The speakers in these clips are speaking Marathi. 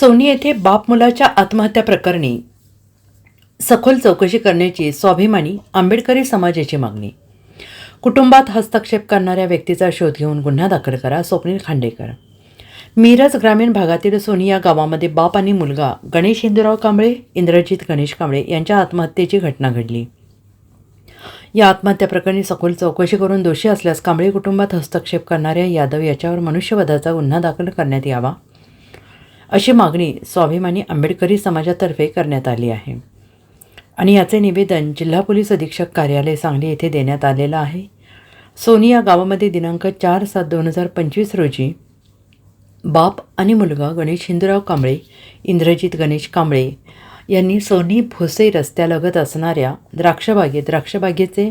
सोनी येथे बाप मुलाच्या आत्महत्या प्रकरणी सखोल चौकशी करण्याची स्वाभिमानी आंबेडकरी समाजाची मागणी. कुटुंबात हस्तक्षेप करणाऱ्या व्यक्तीचा शोध घेऊन गुन्हा दाखल करा स्वप्नील खांडेकर. मिरज ग्रामीण भागातील सोनी या गावामध्ये बाप आणि मुलगा गणेश हिंदूराव कांबळे इंद्रजित गणेश कांबळे यांच्या आत्महत्येची घटना घडली. या आत्महत्या प्रकरणी सखोल चौकशी करून दोषी असल्यास कांबळे कुटुंबात हस्तक्षेप करणाऱ्या यादव याच्यावर मनुष्यवधाचा गुन्हा दाखल करण्यात यावा. अशी मागणी स्वाभिमानी आंबेडकरी समाजातर्फे करण्यात आली आहे. आणि याचे निवेदन जिल्हा पोलीस अधीक्षक कार्यालय सांगली येथे देण्यात आलेलं आहे. सोनी या गावामध्ये दिनांक चार सात दोन हजार पंचवीस रोजी बाप आणि मुलगा गणेश हिंदूराव कांबळे इंद्रजित गणेश कांबळे यांनी सोनी भोसे रस्त्यालगत असणाऱ्या द्राक्षबागेत द्राक्षबागेचे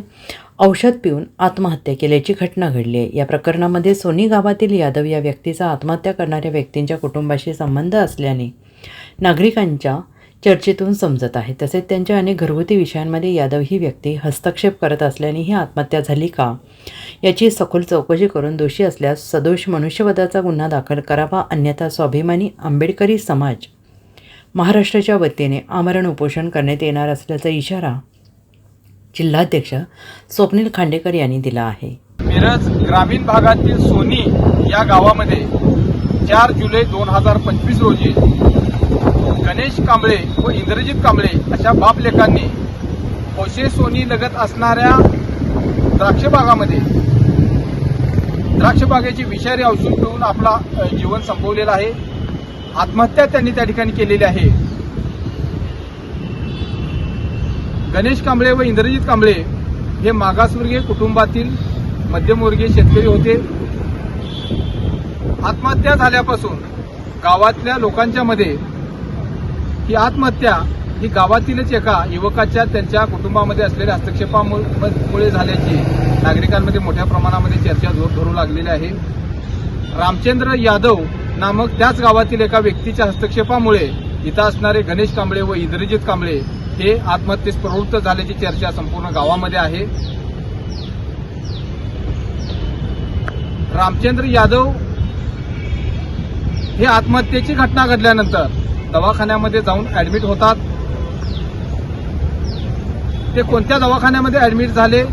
औषध पिऊन आत्महत्या केल्याची घटना घडली आहे. या प्रकरणामध्ये सोनी गावातील यादव या व्यक्तीचा आत्महत्या करणाऱ्या व्यक्तींच्या कुटुंबाशी संबंध असल्याने नागरिकांच्या चर्चेतून समजत आहे. तसेच त्यांच्या अनेक घरगुती विषयांमध्ये यादव ही व्यक्ती हस्तक्षेप करत असल्याने ही आत्महत्या झाली का? याची सखोल चौकशी करून दोषी असल्यास सदोष मनुष्यवधाचा गुन्हा दाखल करावा अन्यथा स्वाभिमानी आंबेडकरी समाज महाराष्ट्राच्या वतीने आमरण उपोषण करण्यात येणार असल्याचा इशारा जिल्हाध्यक्ष स्वप्नील खांडेकर यांनी दिला आहे. मिरज ग्रामीण भागातील सोनी या गावामध्ये चार जुलै दोन हजार पंचवीस रोजी गणेश कांबळे व इंद्रजित कांबळे अशा बापलेखांनी होशे सोनी लगत असणाऱ्या द्राक्षबागामध्ये द्राक्षबागेची विषारी औषध पिऊन आपला जीवन संपवलेलं आहे. आत्महत्या त्यांनी त्या ठिकाणी केलेली आहे. गणेश कांबळे व इंद्रजित कांबळे हे मागासवर्गीय कुटुंबातील मध्यमवर्गीय शेतकरी होते. आत्महत्या झाल्यापासून गावातल्या लोकांच्या मध्ये ही आत्महत्या ही गावातीलच एका युवकाच्या त्यांच्या कुटुंबामध्ये असलेल्या हस्तक्षेपामुळे झाल्याची नागरिकांमध्ये मोठ्या प्रमाणामध्ये चर्चा जोर धरू लागलेली आहे. रामचंद्र यादव नामक त्याच गावातील एका व्यक्तीच्या हस्तक्षेपामुळे इथं असणारे गणेश कांबळे व इंद्रजित कांबळे हे आत्महत्येस प्रवृत्त झाल्याची चर्चा संपूर्ण गावामध्ये आहे. रामचंद्र यादव हे आत्महत्येची घटना घडल्यानंतर दवाखान्यामध्ये जाऊन ऍडमिट होतात. ते कोणत्या दवाखान्यामध्ये ऍडमिट झाले?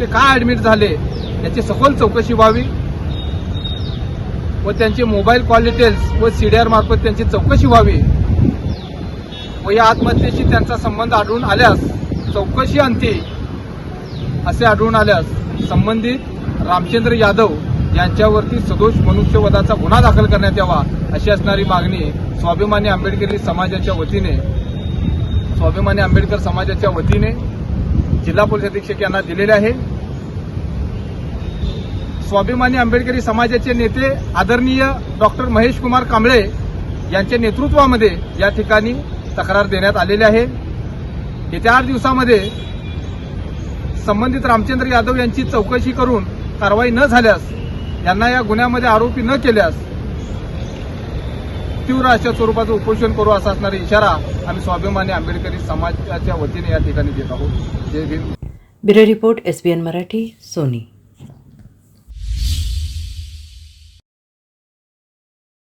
ते का ऍडमिट झाले? याची सखोल चौकशी व्हावी व त्यांचे मोबाईल कॉल डिटेल्स व सीडीआर मार्फत त्यांची चौकशी व्हावी. व या आत्महत्येशी त्यांचा संबंध आढळून आल्यास चौकशी अंती असे आढळून आल्यास संबंधित रामचंद्र यादव यांच्यावरती सदोष मनुष्यवधाचा गुन्हा दाखल करण्यात यावा अशी असणारी मागणी स्वाभिमानी आंबेडकरी समाजाच्या वतीने स्वाभिमानी आंबेडकर समाजाच्या वतीने जिल्हा पोलीस अधीक्षक यांना दिलेले आहे. स्वाभिमानी आंबेडकरी समाजाचे नेते आदरणीय डॉक्टर महेश कुमार कांबळे यांच्या नेतृत्वामध्ये या ठिकाणी तक्रार देण्यात आलेली आहे. येत्या आठ दिवसामध्ये संबंधित रामचंद्र यादव यांची चौकशी करून कारवाई न झाल्यास यांना या गुन्ह्यामध्ये आरोपी न केल्यास तीव्र अशा स्वरूपाचं उपोषण करू असा असणारा इशारा आम्ही स्वाभिमानी आंबेडकरी समाजाच्या वतीने या ठिकाणी देत आहोत. जय Bhim bureau report SBN Marathi Soni.